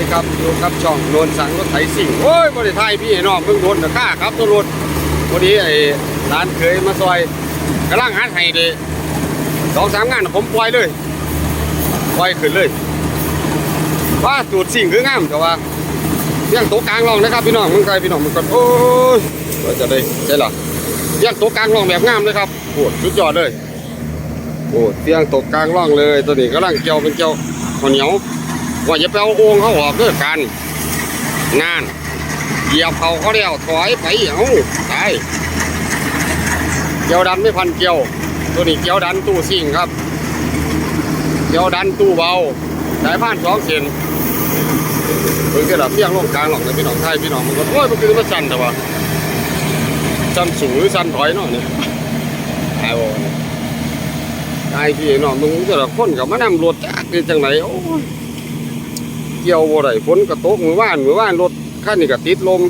ดีครับอยู่กับช่องโนนสังรถไถสิ่งโอ้ยบริไทยพี่ให้น้องเพิ่งโดนกับข้าครับตัวรถพอดีไอ้ร้านเคยมาซอยกำลังหัดให้เลยสองสามงานผมปล่อยเลยปล่อยขึ้นเลย ว่าตูดสิ่งคืองามแต่ว่าเรื่องตัวกลางลองนะครับพี่น้องเมึงไกลพี่น้องมันก็โอ้ยว่าจะได้ใช่หรอเรื่องโตัวกลางลองแบบงามเลยครับโอ้สุดยอดเลยโอ้เตียงตกกลางร่องเลยตัวนี้กำลังเกี่ยวเป็นเกี่ยวข้าวเหนียว ว่าจะไปเอาโอ่งเขาออกด้อกันงานเหยียบเขาเขาเดียวถอยไปเอาตายเกี่ยวดันไม่พันเกี่ยว ตัวนี้เกี่ยวดันตู้ซิ่งครับ เกี่ยวดันตู้เบาสายพานสองเซนเพิ่งจะดับเพียงลงกลางหรอกนะพี่น้องไทยพี่น้องมันก็โอ้ยมันคือมันสั่นแต่ว่าสั่นสูงหรือสั่นถอยเนาะเนี่ยไอ้โว้ยไอ้พี่น้องมึงแต่ละคนกับมานำรถจักนี่จังไหนโอ้ย เกี่ยวบ่ได้ฝนก็ตกมือว่านมือว่านรถคันนี้ก็ติดลม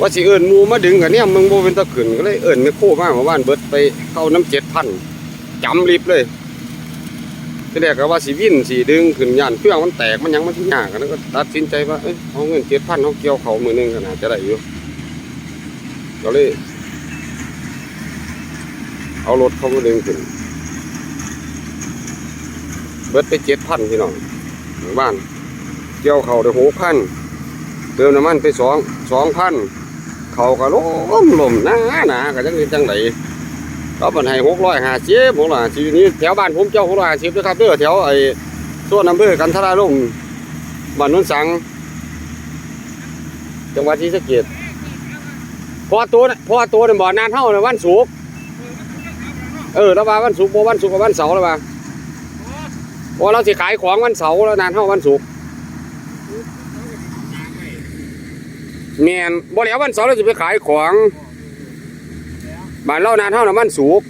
ว่าสิเอิ้นมูมาดึงกันเนี่ยมึงบ่เป็นตะขึ้นก็เลยเอิ้นม่โค้มาเมื่อวานเบิดไปเข้าน้ำ7,000จำลิบเลยทีแรกก็ว่าสิวิ่นสิดึงขึ้นยานเครื่องมันแตกมันยังมันสิยากกันแล้วก็ตัดสินใจว่าเอ้ยเอาเงิน7,000เฮาเกี่ยวเขามือหนึงก็น่าจะได้อยู่ก็เลย เอารถเขามาดึงขึ้นเบิดไปเจ็ดพันพี่น้อง บ้านเกี่ยวเขาได้หกพันเติมน้ำมันไปสองสองพันเขาก็ล้มลมหนาหนาก็จังเป็นจังไหนเขาบันให้หกร้อยห้าสิบหกร้อยห้าสิบนี่แถวบ้านผมเจ้าหกร้อยห้าสิบนะครับเด้อแถวไอ้ส่วนอำเภอกันทราลมบ้านนุ่นสัง จังหวัดศรีสะเกษพอตัวพอตัวเนี่ยบ่อนานเท่าในวันศุกร์เออแล้วว่าวันศุกร์บ่วันศุกร์กับวันเสาร์แล้วว่า พอเราสิขายของวันเสาร์แล้วนานเท่าวันศุกร์แมนบ่แล้ววันเสาร์เราจะไปขายของบ้านเรานานเท่านะวันศุกร์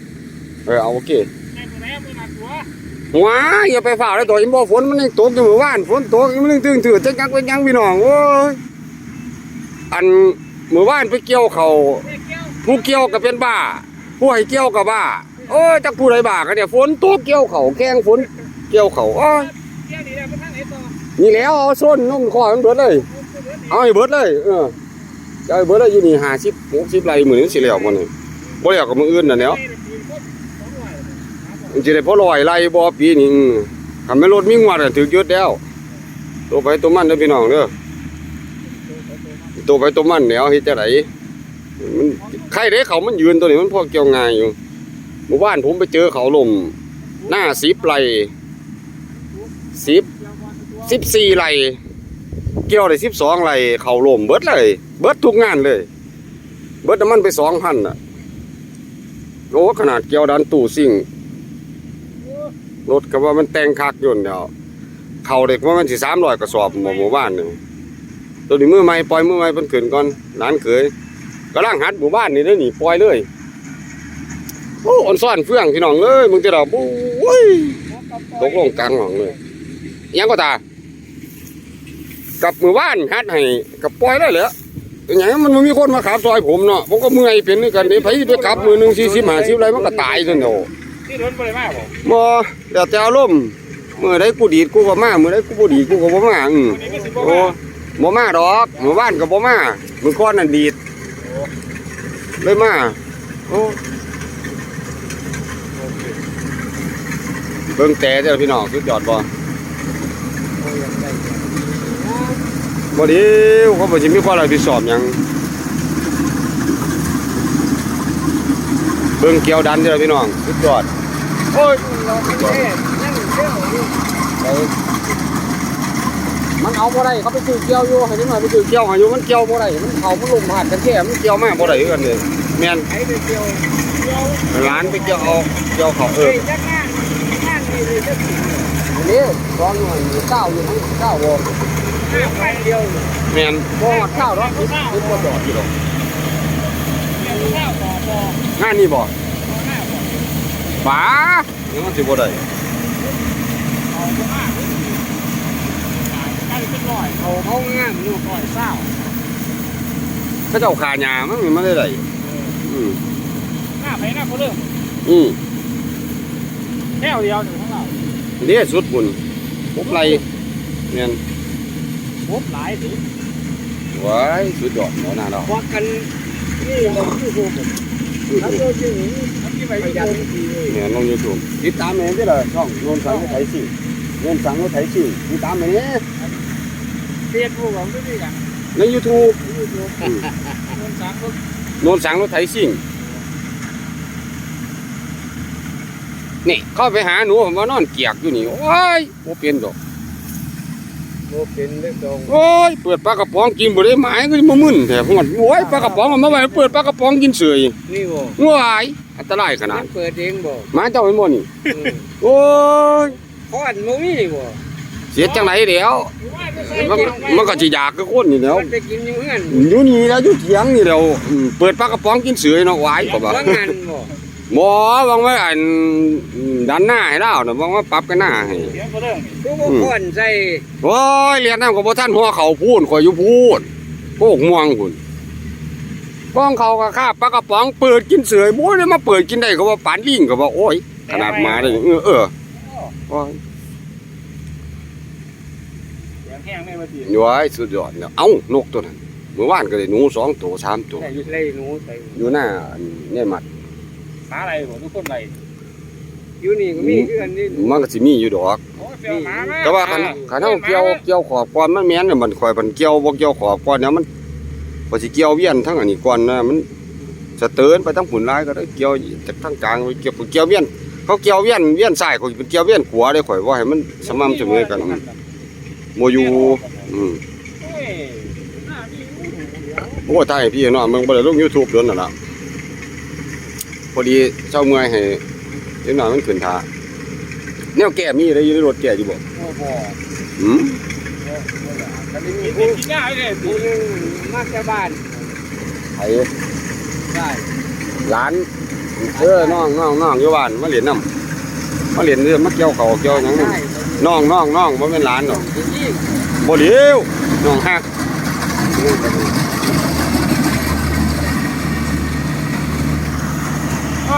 เออเอาโอเคว้าอย่าไปฝ่าเลยตัวอิมบ่ฝนมันยังตกอยู่เมื่อวานฝนตกมันยังตึงถือจังจักเป็นยังพี่น้องโอ้ยอันเมื่อวานไปเกี่ยวเขาผู้เกี่ยวก็เป็นบ้า ผู้ให้เกี่ยวกับบ้าโอ้ยจักผู้ใดบ้ากันเนี่ยฝนตกเกี่ยวเขาแข้งฝน เกี่ยวเขาโอ้ยนี่แล้วเอาส้นนุ่มคอมันเบิดเลย เอาให้เบิดเลย เออจะเอาให้เบิดเลยอยู่นี่ห้าสิบหกสิบไรหมื่นสิแล้วมันนี่บ่แล้วกับมืออื่นน่ะเนาะมันสิได้พอลอยไรบ่ปีนี้อืมคันไม่รถมีงวดก็ถึกยึดแล้วตัวไปตัวมันเด้อพี่น้องเด้อตัวไปตัวมันแล้วเฮ็ดจังไดมันใครเด้เขามันยืนตัวนี้มันพอเกี่ยวง่ายอยู่หมู่บ้านผมไปเจอเขาลมหน้าสิบไร สิบสิบสี่ไรเกี่ยวได้สิบสองไรเขาลมเบิดเลย เบิดทุกงานเลย เบิดน้ำมันไปสองพันอะโอ้ขนาดเกี่ยวดันตู้ซิ่งรถก็ว่ามันแต่งคักยนต์เดียวเขาเด็กว่ามันสิสามร้อยกระสอบหมู่หมู่บ้านนี่ตัวนี้มือใหม่ปล่อยมือใหม่เพิ่นขึ้นก่อนหลานเขยกำลังหัดหมู่บ้านนี่เด้อนี่ปล่อยเลยโอ้อ่อนซ่อนเฟื่องพี่น้องเลยมึงจะดอกโอ้ยตกลงกลางหองเลย ยังก็ตา กับมือว่านฮัดให้กับปล่อยได้เหรออย่างนี้มันบ่มีคนมาขับซอยผมเนาะผมก็เมื่อยเป็นด้วยกันเดี๋ยวไปไปขับมือหนึ่งสี่สิบห้าสิบไรมันก็ตายจนโอ้ที่รถบริมาบ่บ่เดี๋ยวแต่อารมณ์มื่อใดกูดีดกูก็มามื่อใดกูบ่ดีดกูก็บ่มาอือวันนี้ก็สิบ่โอ้มาบ่มาดอกมือว่านก็บ่มามือก้อนนั่นดีดเลยมาโอ้เบิ่งแต่เด้อพี่น้องสุดยอดบ่ บ่ดีเขาบ่สิมีความรับผิดชอบหยังเบิ่งเกี่ยวดันเด้อพี่น้องสุดยอดโอ้ยมันเอาบ่ได้เขาไปซื้อเกี่ยวอยู่ให้นิดหน่อยไปซื้อเกี่ยวให้อยู่มันเกี่ยวบ่ได้มันเขามันลมผ่านกันแค่มันเกี่ยวมาบ่ได้กันเลยแม่นร้านไปเกี่ยวเอาเกี่ยวเขาเออ นงานนี่เลยจักอันนี้ตอนหน่อยเก้าอยู่ทั้งเก้าบ่ห้าพันเดียวอยู่แม่นบ่ฮอดเก้าดอกคิดคิดบ่ดอกอยู่ดอกเที่ยวข้าวบ่บ่งานนี้บ่บ่หน้าบ่ป๋ายังมันสิบ่ได้เอาบ่มากใกล้เป็นร้อยเขาเขางานอยู่ร้อยเศร้าเขาเจ้าขาหญ้ามันไม่ได้ได้อืมหน้าไปหน้าเขาเริ่มอืมแถวเดียวอยู่ข้าง เราเด้สุดพุ่นปุ๊บไหลเงี้ยพบหลายสิว้ายสุดยอดเนาะน่าเราวักกันนี่ลงยูทูบทั้งโซเชียลนี้ทั้งที่ไปยันทีเนี่ยลงยูทูบติดตามเองได้เลยช่องโนนสังรถไถสิ่งโนนสังรถไถสิ่งติดตามเองเฟซบุ๊กของด้วยกันในยูทูบยูทูบคนสามคนโนนสังรถไถสิ่ง นี่เข้าไปหาหนูผมว่านอนเกียกอยู่นี่โอ้ยโมเป็นดอกโมเป็นเรื่องตรงโอ้ยเปิดปลากระป๋องกินบ่ได้หมายก็มามึนแถมหมดโอ้ยปลากระป๋องเอามาไว้เปิดปลากระป๋องกินเสยนี่บ่ว้ายอันตรายขนาดเปิดเองบ่หมาเจ้าเป็นบ่นี่โอ้ยคอนโมมี่บ่เสียจังไหนเดี๋ยวมันมันก็สิอยากคือคนนี่แหล้วมันไปกินอยู่เงื่อนอยู่นี่แล้วอยู่เถียงนี่แล้วอืมเปิดปลากระป๋องกินเสือเนาะหวายก็บ่ว่างาน บ่หมอวางไว้อันดันหน้าให้เราน่ะวางไว้ปรับกันหน้าให้เสียงก็เรื่องทุกคนใส่โอ้ยเรียนนำก็บ่ทันหัวเขาพูนข่อยอยู่พูนโคกม่วงพุ่นป้องเขาก็คาบปลากระป๋องเปิดกินเสือบ่ได้มาเปิดกินได้ก็ว่าปานลิงก็ว่าโอ้ย ขนาดหมาได้เออเออโอ้ยเสียงแห้งไม่มาตีอยู่ไว้สุดยอดเนี่ยเอ้านกตัวนั้นเมื่อวานก็ได้หนูสองตัวสามตัวใส่ไล่หนูใส่อยู่หน้าอันเนี่ยมัด หาอะไรบ่ทุกคนไรอยู่นี่ก็มีคืออันนี้มันก็สิมีอยู่ดอก โอ้เสียวหมามาแต่ว่าคันคันเฮาเกี่ยวเกี่ยวขอบก่อนมันแม่นน่ะมันข่อยมันเกี่ยวบ่เกี่ยวขอบก่อนเนี่ยมันบ่สิเกี่ยวเวียนทั้งอันนี้ก่อนนะมันสะเตือนไปทั้งผุนร้ายก็ได้เกี่ยวจากทางกลางไปเกี่ยวเกี่ยวเวียนเขาเกี่ยวเวียนเวียนซ้ายข่อยเป็นเกี่ยวเวียนขวาได้ข่อยว่าให้มันสม่ำเสมอกันบ่อยู่อืมเอ้ยหน้ามีหูเดียว โอ้ถ่ายให้พี่เนาะมึงบ่ได้ลง YouTube โดนน่ะล่ะ พอดีเช้าเมื่อยให้เด็กน้อยมันขึ้นท่าแนวแก้มีอะไรอยู่ในรถแก้อยู่บ่โอ้โหหืมแต่ไม่มีผู้กินยาเลยผู้นึงมาจากบ้านไอ้ได้หลานเออน้องน้องน้องอยู่บ้านมาเรียนน้ำมาเรียนเรื่องมาเกี่ยวเขาวเกี่ยวหยังนี่ได้น้องน้องน้องบ่เป็นหลานดอกจริงบ่เดียวน้องฮัก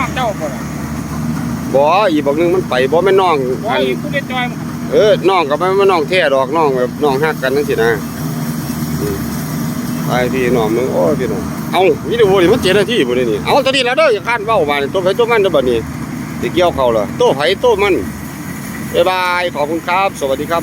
อ้อเจ้าบ่ล่ะบ่อีบอกหนึงมันไปบ่แม่นน้องโอ้อันยผู้เด็ดจอยมันเออน้องก็บ่แม่นน้องแท้ดอกน้องแบบน้องฮักกันจังซี่นะอืมไปพี่น้องมึงโอ้ยพี่น้องเอ้าวิดีโอนี่มัน7นาทีบ่ได้นี่เอาตอนนี้แล้วเด้ออย่าคร้านเว้ามานี่ตัวไผตัวมันเด้อบัดนี้สิเกี่ยวเขาเหรอโตไผโตมันบ๊ายบายขอบคุณครับ สวัสดีครับ